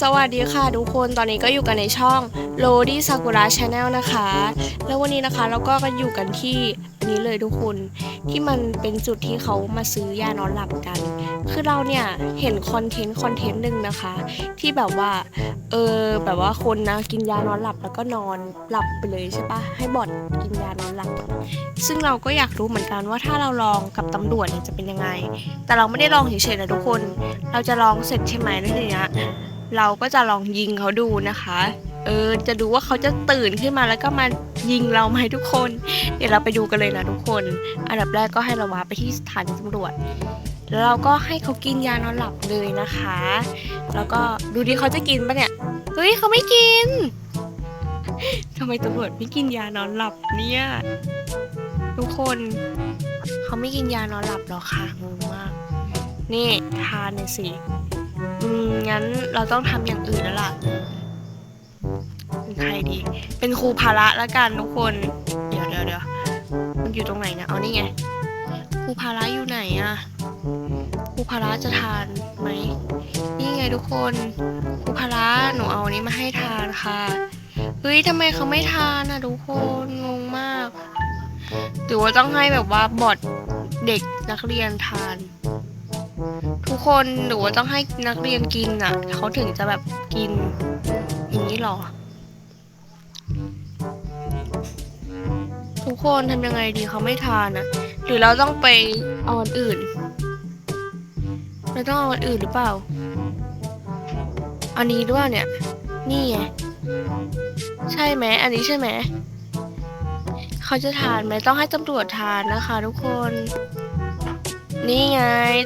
สวัสดีค่ะทุกคน ตอนนี้ก็อยู่กันในช่อง r o d y Sakura Channel นะคะ แล้ววันนี้นะคะเราก็กันอยู่กันที่อันนี้เลยทุกคน ที่มันเป็นจุดที่เขามาซื้อยานอนหลับกัน คือเราเนี่ยเห็นคอนเทนต์คอนเทนต์หนึ่งนะคะ ที่แบบว่า เออแบบว่าคนนะกินยานอนหลับแล้วก็นอนหลับไปเลยใช่ปะให้บอดกินยานอนหลับ ซึ่งเราก็อยากรู้เหมือนกันว่าถ้าเราลองกับตำรวจเนี่ยจะเป็นยังไง แต่เราไม่ได้ลองเฉยๆนะทุกคน เราจะลองเสร็จใช่ไหมแล้วทีเนี้ย เราก็จะลองยิงเขาดูนะคะ เออ จะดูว่าเขาจะตื่นขึ้นมาแล้วก็มายิงเราไหมทุกคน เดี๋ยวเราไปดูกันเลยนะทุกคน อันดับแรกก็ให้เรามาไปที่สถานีตำรวจ แล้วเราก็ให้เขากินยานอนหลับเลยนะคะ แล้วก็ดูดิเขาจะกินปะเนี่ย เฮ้ยเขาไม่กินทำไมตำรวจไม่กินยานอนหลับเนี่ย ทุกคนเขาไม่กินยานอนหลับหรอคะงงมาก นี่ทานหน่อยสิ งั้นเราต้องทำอย่างอื่นแล้วล่ะเป็นใครดี เป็นครูพาระละกันทุกคน เดี๋ยวเดี๋ยวเดี๋ยวมันอยู่ตรงไหนนะเอานี่ไงครูพาระอยู่ไหนอะครูพาระจะทานไหมนี่ไงทุกคนครูพาระหนูเอาอันนี้มาให้ทานค่ะเฮ้ยทำไมเขาไม่ทานอะทุกคนงงมากหรือว่าต้องให้แบบว่าบอดเด็กนักเรียนทาน ทุกคนหรือว่าต้องให้นักเรียนกินอะเขาถึงจะแบบกินอย่างนี้หรอ ทุกคนทำยังไงดีเขาไม่ทานอะ หรือเราต้องไปเอาอันอื่น เราต้องเอาอันอื่นหรือเปล่า อันนี้ด้วยเนี่ย นี่ไงใช่ไหมอันนี้ใช่ไหมเขาจะทานไหมต้องให้ตำรวจทานนะคะ ทุกคน นี่ไง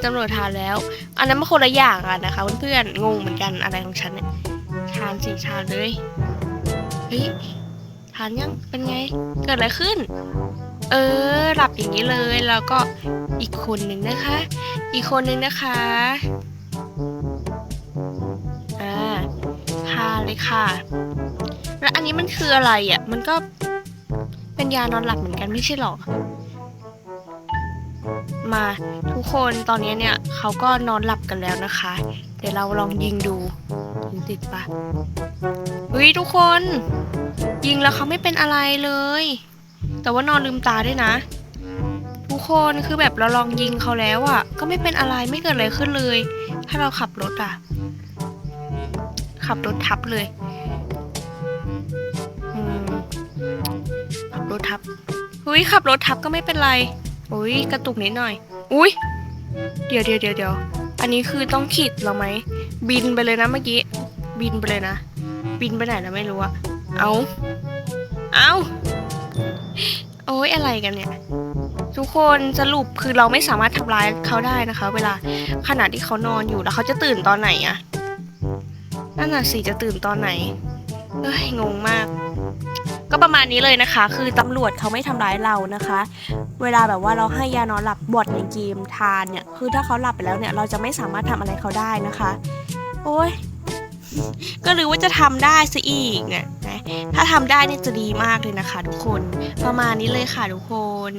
ตำรวจทานแล้ว อันนั้นมันคนละอย่างกันนะคะเพื่อนๆงงเหมือนกันอะไรของฉันเนี่ยทานสิทานเลยเฮ้ยทานยังเป็นไง เกิดอะไรขึ้น เออหลับอย่างนี้เลยแล้วก็อีกคนหนึ่งนะคะ อีกคนหนึ่งนะคะอ่าทานเลยค่ะ แล้วอันนี้มันคืออะไรอะ มันก็เป็นยานอนหลับเหมือนกันไม่ใช่หรอ มา ทุกคนตอนนี้เนี่ยเขาก็นอนหลับกันแล้วนะคะ เดี๋ยวเราลองยิงดูยิงติดปะเฮ้ยทุกคน ยิงแล้วเขาไม่เป็นอะไรเลย แต่ว่านอนลืมตาด้วยนะ ทุกคนคือแบบเราลองยิงเขาแล้วอะ่ะ ก็ไม่เป็นอะไรไม่เกิดอะไรขึ้นเลย ถ้าเราขับรถอะ่ะ ขับรถทับเลยขับรถทับเฮ้ยขับรถทับก็ไม่เป็นไร อุ้ยกระตุกนิดหน่อย อุ้ยเดี๋ยวเดี๋ยวเดี๋ยวเดี๋ยวอันนี้คือต้องขีดเราไหม บินไปเลยนะเมื่อกี้ บินไปเลยนะ บินไปไหนแล้วไม่รู้อะเอาเอาโอ้ยอะไรกันเนี่ย ทุกคนสรุปคือเราไม่สามารถทำร้ายเขาได้นะคะ เวลาขณะที่เขานอนอยู่แล้วเขาจะตื่นตอนไหนอะนั่นน่ะสิจะตื่นตอนไหนเอ้ยงงมาก ก็ประมาณนี้เลยนะคะ คือตำรวจเขาไม่ทำร้ายเรานะคะ เวลาแบบว่าเราให้ยานอนหลับบอดในเกมทานเนี่ย คือถ้าเขาหลับไปแล้วเนี่ย เราจะไม่สามารถทำอะไรเขาได้นะคะ โอ้ยก็หรือว่าจะทำได้ซะอีกเนี่ยนะถ้าทำได้เนี่ยจะดีมากเลยนะคะ ทุกคน ประมาณนี้เลยค่ะทุกคน